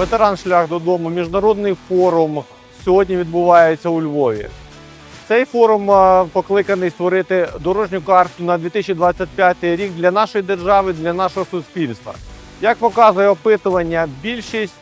Ветеран шлях додому, міжнародний форум сьогодні відбувається у Львові. Цей форум покликаний створити дорожню карту на 2025 рік для нашої держави, для нашого суспільства. Як показує опитування, більшість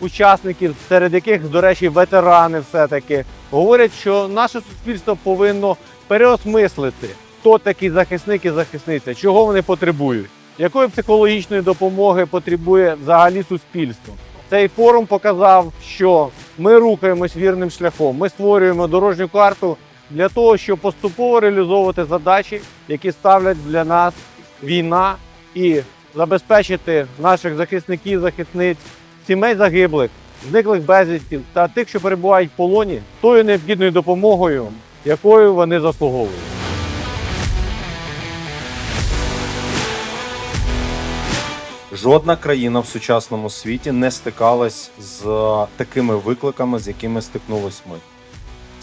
учасників, серед яких, до речі, ветерани все-таки, говорять, що наше суспільство повинно переосмислити, хто такі захисник і захисниця, чого вони потребують, якої психологічної допомоги потребує взагалі суспільство. Цей форум показав, що ми рухаємось вірним шляхом. Ми створюємо дорожню карту для того, щоб поступово реалізовувати задачі, які ставлять для нас війна, і забезпечити наших захисників, захисниць, сімей загиблих, зниклих безвісті та тих, що перебувають в полоні, тою необхідною допомогою, якою вони заслуговують. Жодна країна в сучасному світі не стикалась з такими викликами, з якими стикнулись ми.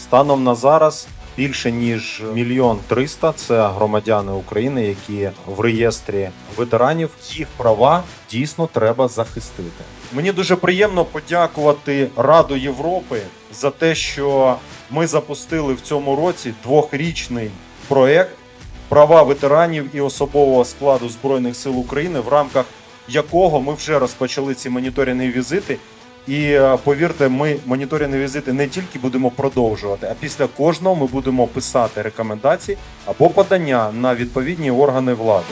Станом на зараз більше ніж мільйон триста це громадяни України, які в реєстрі ветеранів. Їх права дійсно треба захистити. Мені дуже приємно подякувати Раду Європи за те, що ми запустили в цьому році двохрічний проект права ветеранів і особового складу Збройних сил України, в рамках якого ми вже розпочали ці моніторингові візити. І е, повірте, ми моніторингові візити не тільки будемо продовжувати, а після кожного ми будемо писати рекомендації або подання на відповідні органи влади.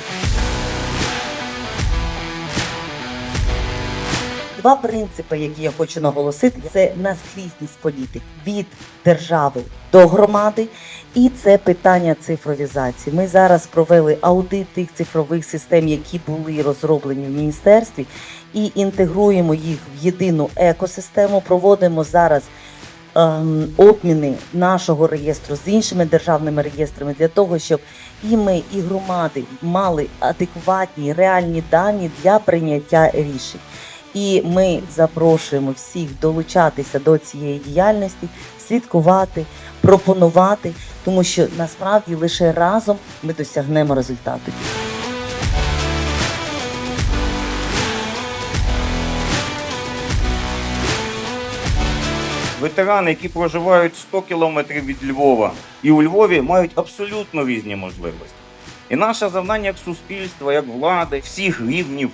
Два принципи, які я хочу наголосити, це наскрізність політик від держави до громади, і це питання цифровізації. Ми зараз провели аудит тих цифрових систем, які були розроблені в міністерстві, і інтегруємо їх в єдину екосистему. Проводимо зараз ем, обміни нашого реєстру з іншими державними реєстрами для того, щоб і ми, і громади мали адекватні реальні дані для прийняття рішень. І ми запрошуємо всіх долучатися до цієї діяльності, слідкувати, пропонувати, тому що насправді лише разом ми досягнемо результату. Ветерани, які проживають 100 кілометрів від Львова і у Львові, мають абсолютно різні можливості. І наше завдання як суспільства, як влади, всіх рівнів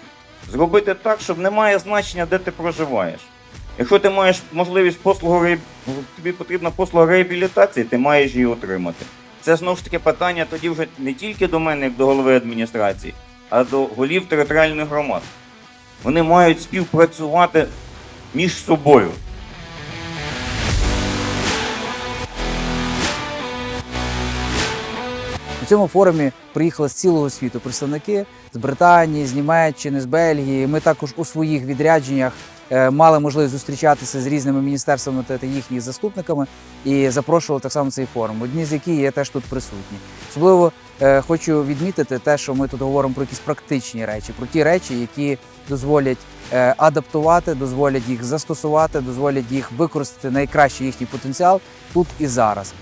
зробити так, щоб не має значення, де ти проживаєш. Якщо ти маєш можливість послугу тобі потрібна послуга реабілітації, ти маєш її отримати. Це знову ж таки питання тоді вже не тільки до мене, як до голови адміністрації, а до голів територіальних громад. Вони мають співпрацювати між собою. Цьому форумі приїхали з цілого світу представники з Британії, з Німеччини, з Бельгії. Ми також у своїх відрядженнях е, мали можливість зустрічатися з різними міністерствами та їхніми заступниками і запрошували так само цей форум. Одні з яких є теж тут присутні. Особливо е, хочу відмітити те, що ми тут говоримо про якісь практичні речі, про ті речі, які дозволять е, адаптувати, дозволять їх застосувати, дозволять їх використати найкращий їхній потенціал тут і зараз.